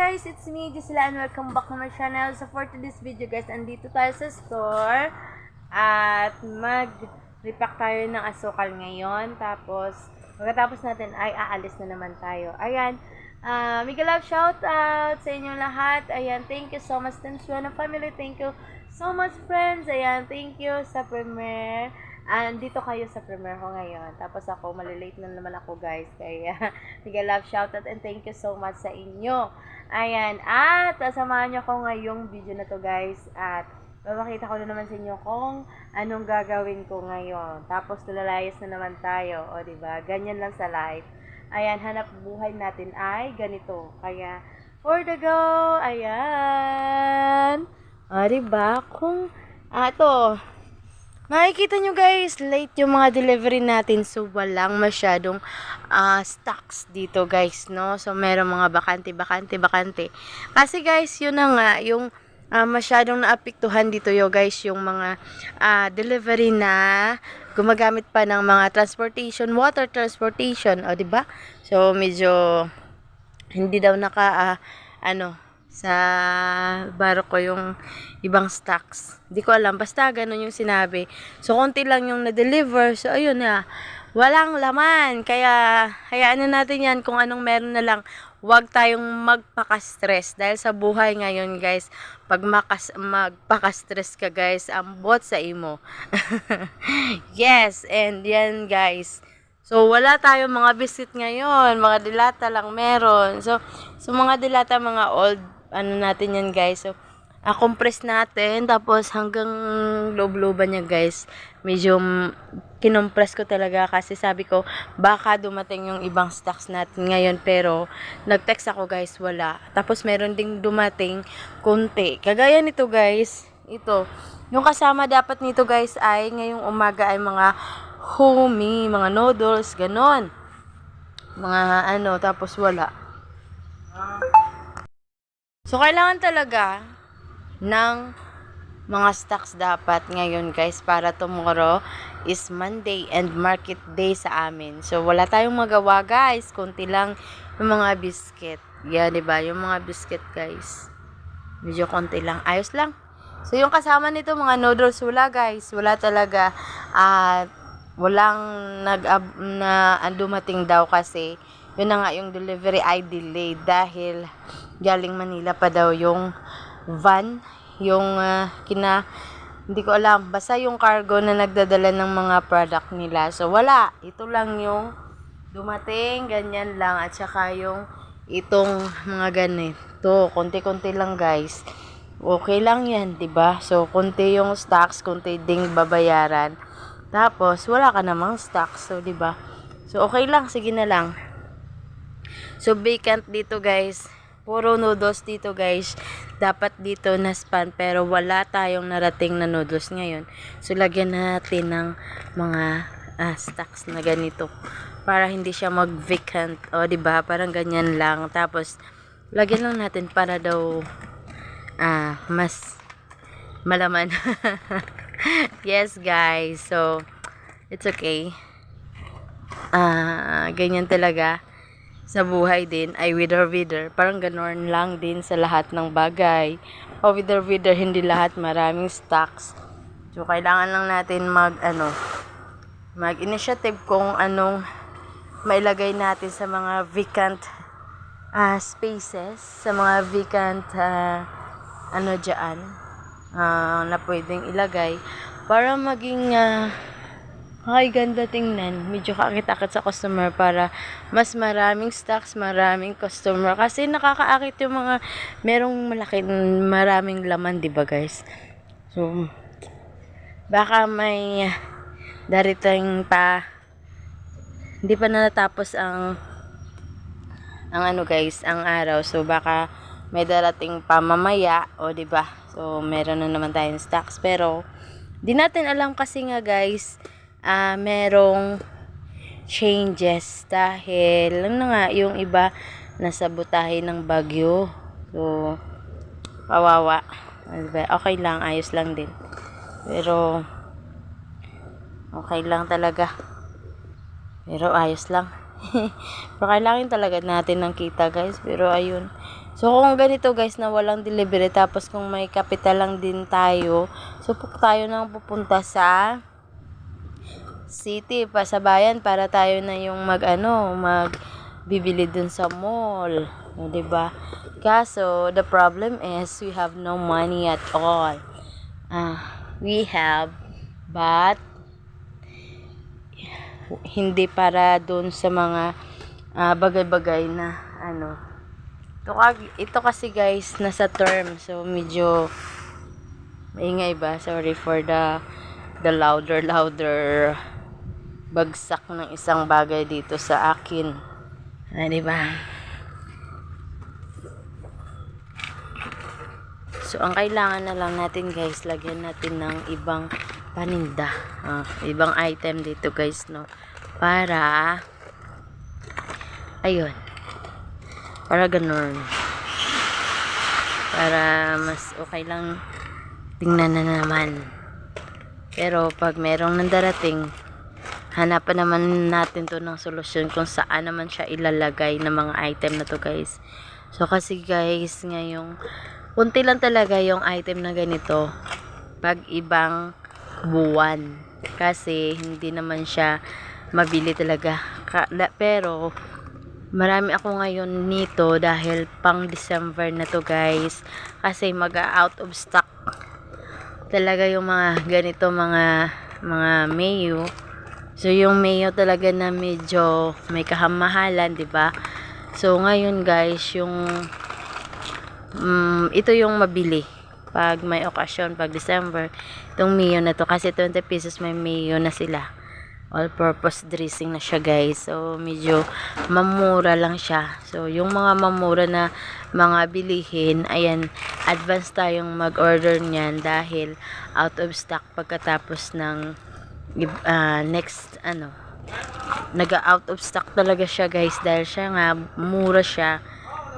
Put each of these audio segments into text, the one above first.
guys, it's me, Gisela, and welcome back to my channel. So for today's video guys, andito tayo sa store at mag-repack tayo ng asukal ngayon. Tapos, pagkatapos natin ay aalis na naman tayo. Ayan, uh, mega love shout out sa inyo lahat. Ayan, thank you so much Tensuana family. Thank you so much friends. Ayan, thank you sa premiere. Andito kayo sa premiere ko ngayon. Tapos ako, malilate na naman ako guys. Kaya, mega love shoutout and thank you so much sa inyo. Ayan. At, samahan niyo ako ngayong video na to guys. At, papakita ko na naman sa inyo kung anong gagawin ko ngayon. Tapos, tulalayas na naman tayo. O, ba Ganyan lang sa life. Ayan, hanap buhay natin ay ganito. Kaya, for the go! Ayan! O, di ba Kung, ah, to, Makikita nyo guys, late yung mga delivery natin. So, walang masyadong ah, stocks dito guys, no? So, meron mga bakante, bakante, bakante. Kasi guys, yun na nga, yung ah, masyadong naapektuhan dito yo guys, yung mga ah, delivery na gumagamit pa ng mga transportation, water transportation, o, ba? So, medyo hindi daw naka, ah, ano, sa barko yung ibang stocks. Di ko alam. Basta ganun yung sinabi. So, konti lang yung na-deliver. So, ayun na. Walang laman. Kaya, hayaan na natin yan kung anong meron na lang. Huwag tayong magpaka-stress. Dahil sa buhay ngayon, guys, pag makas, magpaka-stress ka, guys, ambot sa imo. yes, and yan, guys. So, wala tayong mga biscuit ngayon. Mga dilata lang meron. So, so mga dilata, mga old, ano natin yan, guys. So, ah, compress natin. Tapos, hanggang loob-looban niya, guys. Medyo kinompress ko talaga kasi sabi ko, baka dumating yung ibang stocks natin ngayon. Pero, nag-text ako, guys, wala. Tapos, meron ding dumating konti. Kagaya nito, guys. Ito. Yung kasama dapat nito, guys, ay ngayong umaga ay mga homey, mga noodles, ganon. Mga ano, tapos wala. So, kailangan talaga ng mga stocks dapat ngayon guys para tomorrow is Monday and market day sa amin. So, wala tayong magawa guys. Kunti lang yung mga biscuit. Yan, di ba Yung mga biscuit guys. Medyo konti lang. Ayos lang. So, yung kasama nito, mga noodles, wala guys. Wala talaga. At, walang nag na dumating daw kasi yun na nga yung delivery ay delayed dahil galing Manila pa daw yung van yung ah, kina hindi ko alam basta yung cargo na nagdadala ng mga product nila so wala ito lang yung dumating ganyan lang at saka yung itong mga ganito konti-konti lang guys okay lang yan 'di ba so konti yung stocks konti ding babayaran tapos, wala ka namang stock. So, di ba? So, okay lang. Sige na lang. So, vacant dito, guys. Puro noodles dito, guys. Dapat dito na span. Pero, wala tayong narating na noodles ngayon. So, lagyan natin ng mga ah, stocks na ganito. Para hindi siya mag-vacant. O, di ba? Parang ganyan lang. Tapos, lagyan lang natin para daw ah, mas malaman. yes, guys. So, it's okay. Ah, ganyan talaga sa buhay din ay wither wither. Parang ganon lang din sa lahat ng bagay. O wither wither, hindi lahat maraming stocks. So, kailangan lang natin mag, ano, mag-initiative kung anong mailagay natin sa mga vacant ah, spaces, sa mga vacant ah, ano dyan, ah, na pwedeng ilagay para maging uh, ay ganda tingnan. Medyo kakit-akit sa customer para mas maraming stocks maraming customer. Kasi nakakaakit yung mga merong malaki maraming laman di ba guys? So baka may darating pa. Hindi pa na natapos ang ang ano guys ang araw. So baka may darating pa mamaya o di ba? So, meron na naman tayong stocks. Pero, di natin alam kasi nga guys, uh, merong changes dahil na nga yung iba nasa butahe ng bagyo. So, kawawa. Okay lang, ayos lang din. Pero, okay lang talaga. Pero ayos lang. Pero kailangan talaga natin ng kita guys. Pero ayun. So, kung ganito guys na walang delivery, tapos kung may capital lang din tayo, so tayo nang pupunta sa city, pa sa para tayo na yung mag, ano, mag bibili dun sa mall. O, ba? Kaso, the problem is, we have no money at all. Ah, we have, but, hindi para dun sa mga ah, bagay-bagay na, ano, ito, ito kasi guys, nasa term. So, medyo maingay ba? Sorry for the the louder, louder bagsak ng isang bagay dito sa akin. Ah, di ba? So, ang kailangan na lang natin guys, lagyan natin ng ibang paninda. Ah, ibang item dito guys, no? Para, ayun. Para ganun. Para mas okay lang tingnan na naman. Pero pag merong nandarating, hanapan naman natin to ng solusyon kung saan naman siya ilalagay ng mga item na to guys. So kasi guys, ngayong kunti lang talaga yung item na ganito pag ibang buwan. Kasi hindi naman siya mabili talaga. Pero marami ako ngayon nito dahil pang December na to guys. Kasi mag out of stock talaga yung mga ganito mga mga mayo. So yung mayo talaga na medyo may kahamahalan, 'di ba? So ngayon guys, yung mm, ito yung mabili pag may okasyon, pag December, itong mayo na to kasi 20 pesos may mayo na sila. All purpose dressing na siya guys. So medyo mamura lang siya. So yung mga mamura na mga bilihin, ayan, advance tayong mag-order niyan dahil out of stock pagkatapos ng ah, next ano naga out of stock talaga siya guys dahil siya nga mura siya.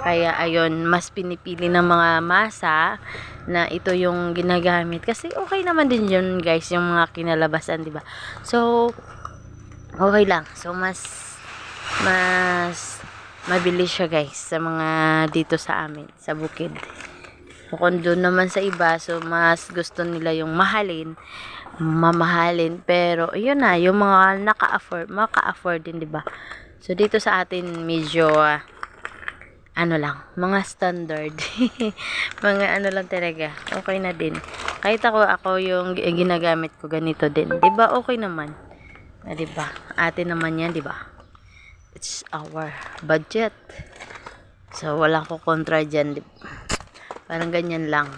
Kaya ayun mas pinipili ng mga masa na ito yung ginagamit. Kasi okay naman din yun guys yung mga kinalabasan di ba? So okay lang. So mas mas mabili siya guys sa mga dito sa amin sa bukid. Kung doon naman sa iba, so mas gusto nila yung mahalin, mamahalin. Pero, yun na, yung mga naka-afford, maka-afford din, di ba? So, dito sa atin, medyo, ah, ano lang, mga standard. mga ano lang talaga. Okay na din. Kahit ako, ako yung gi- ginagamit ko ganito din. Di ba? Okay naman. Ah, ba? Atin naman yan, ba? It's our budget. So, walang ko kontra dyan. Di Parang ganyan lang.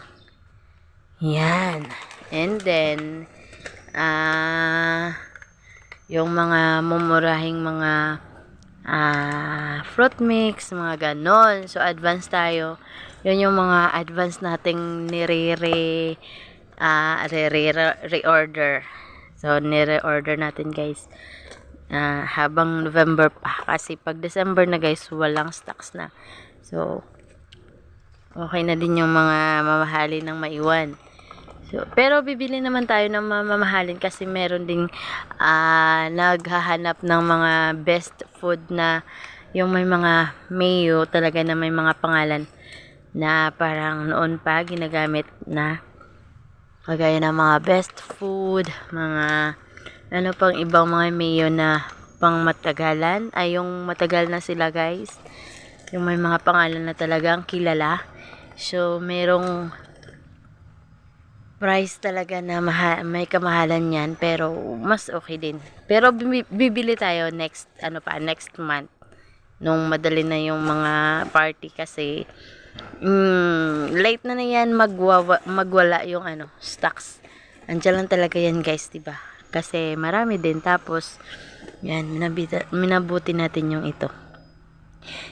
Yan. And then, ah, yung mga mumurahing mga ah, fruit mix, mga ganon. So, advance tayo. Yun yung mga advance nating nire-re, ah, re-re- re-order. So, nire-order natin guys. Ah, habang November pa. Kasi pag December na guys, walang stocks na. So, okay na din yung mga mamahalin ng maiwan. So, pero bibili naman tayo ng mamahalin kasi meron ding ah, naghahanap ng mga best food na yung may mga mayo talaga na may mga pangalan na parang noon pa ginagamit na kagaya ng mga best food, mga ano pang ibang mga mayo na pang matagalan. Ay yung matagal na sila guys. Yung may mga pangalan na talagang kilala. So, merong price talaga na maha- may kamahalan yan pero mas okay din. Pero bibi- bibili tayo next ano pa next month nung madali na yung mga party kasi mm, late na na yan magwawa, magwala yung ano stocks. Andiyan lang talaga yan guys, 'di ba? Kasi marami din tapos yan minabita, minabuti natin yung ito.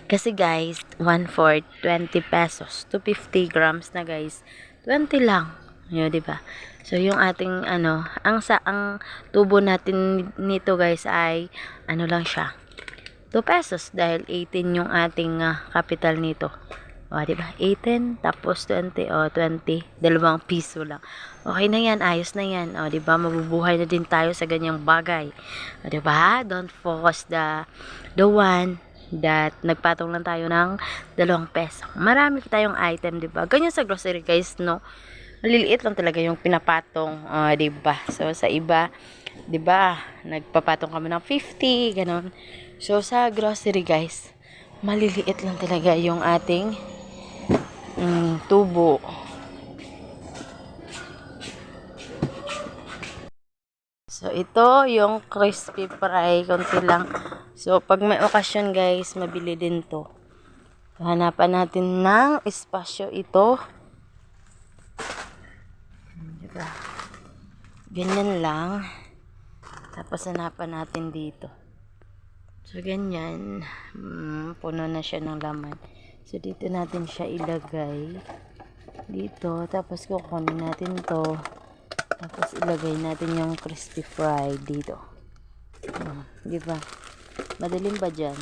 Kasi guys, 1 fourth, 20 pesos. 250 grams na guys. 20 lang. Yun, di ba? So, yung ating, ano, ang sa, ang tubo natin nito guys ay, ano lang siya. 2 pesos dahil 18 yung ating ah, capital nito. O, di ba? 18 tapos 20 o 20, dalawang piso lang. Okay na yan, ayos na yan. O, di ba? Mabubuhay na din tayo sa ganyang bagay. O, di ba? Don't focus the the one that nagpatong lang tayo ng dalawang peso. Marami tayong item, di ba? Ganyan sa grocery guys, no? Maliliit lang talaga yung pinapatong, ah, di ba? So, sa iba, di ba, nagpapatong kami ng 50, ganon. So, sa grocery guys, maliliit lang talaga yung ating mm, tubo. So, ito yung crispy fry. Konti lang. So, pag may okasyon, guys, mabili din to. Hanapan natin ng espasyo ito. Diba? Ganyan lang. Tapos, hanapan natin dito. So, ganyan. Mm, puno na siya ng laman. So, dito natin siya ilagay. Dito. Tapos, kukunin natin to. Tapos ilagay natin yung crispy fry dito. Hmm, di ba? Madaling ba dyan?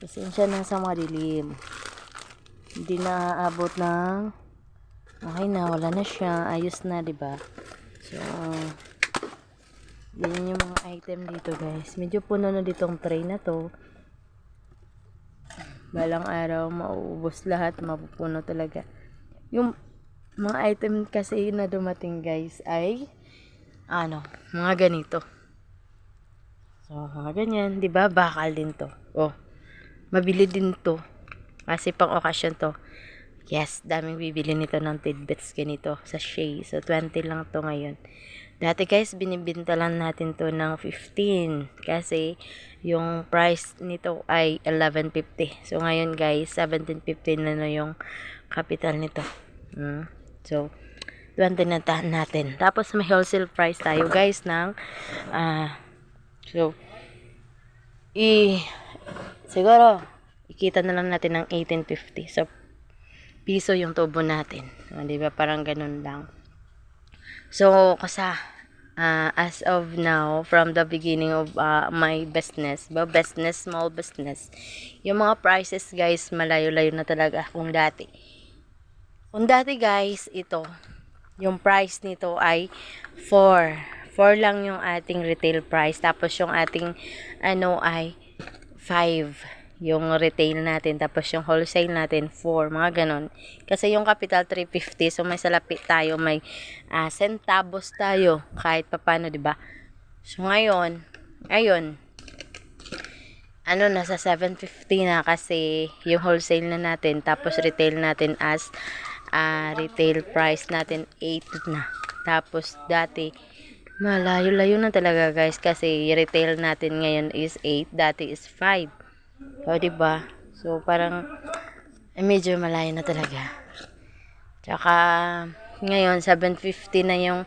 Pasensya na sa madilim. Hindi na aabot ng okay na, wala na siya. Ayos na, di ba? So, yan yung mga item dito, guys. Medyo puno na ditong tray na to. Balang araw, mauubos lahat. Mapupuno talaga. Yung mga item kasi na dumating guys ay ano, mga ganito. So, mga ganyan, 'di ba? Bakal din 'to. Oh. Mabili din 'to. Kasi pang okasyon 'to. Yes, daming bibili nito ng tidbits ganito sa Shea. So, 20 lang to ngayon. Dati guys, binibinta lang natin to ng 15. Kasi, yung price nito ay 11.50. So, ngayon guys, 17.50 na no yung capital nito. Hmm. So, 20 na natin. Tapos, may wholesale price tayo guys ng, ah, so, i, siguro, ikita na lang natin ng 18.50. So, piso yung tubo natin. O, di ba? Parang ganun lang. So, kasa, ah, as of now, from the beginning of ah, my business, ba, business, small business, yung mga prices, guys, malayo-layo na talaga kung dati. Kung dati, guys, ito, yung price nito ay 4. 4 lang yung ating retail price. Tapos yung ating, ano, ay 5 yung retail natin tapos yung wholesale natin 4 mga ganon kasi yung capital 350 so may salapi tayo may ah, centavos tayo kahit papano ba? So ngayon ayun ano nasa 750 na kasi yung wholesale na natin tapos retail natin as ah, retail price natin 8 na. Tapos dati malayo-layo na talaga guys kasi retail natin ngayon is 8 dati is 5 o, di ba? So, parang eh, medyo malayo na talaga. Tsaka, ngayon, 750 na yung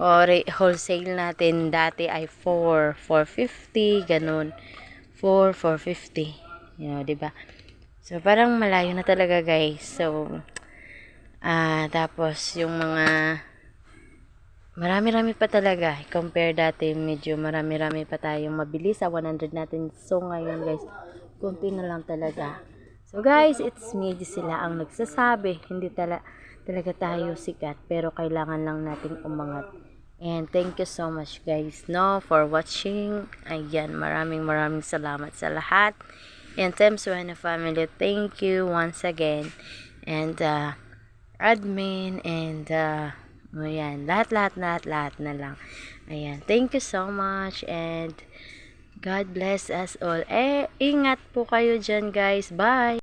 o, re- wholesale natin. Dati ay 4, 450, ganun. 4, 450. Yun, di ba? So, parang malayo na talaga, guys. So, ah, tapos, yung mga Marami-rami pa talaga. Compare dati, medyo marami-rami pa tayong mabili sa 100 natin. So, ngayon guys, kunti na lang talaga. So, guys, it's me. Sila ang nagsasabi. Hindi tala talaga tayo sikat. Pero kailangan lang nating umangat. And thank you so much guys no for watching. Ayan, maraming maraming salamat sa lahat. And Team Suena family, thank you once again. And uh, admin and uh, ayan, lahat, lahat, lahat, lahat na lang. Ayan, thank you so much and God bless us all. Eh, ingat po kayo dyan guys. Bye!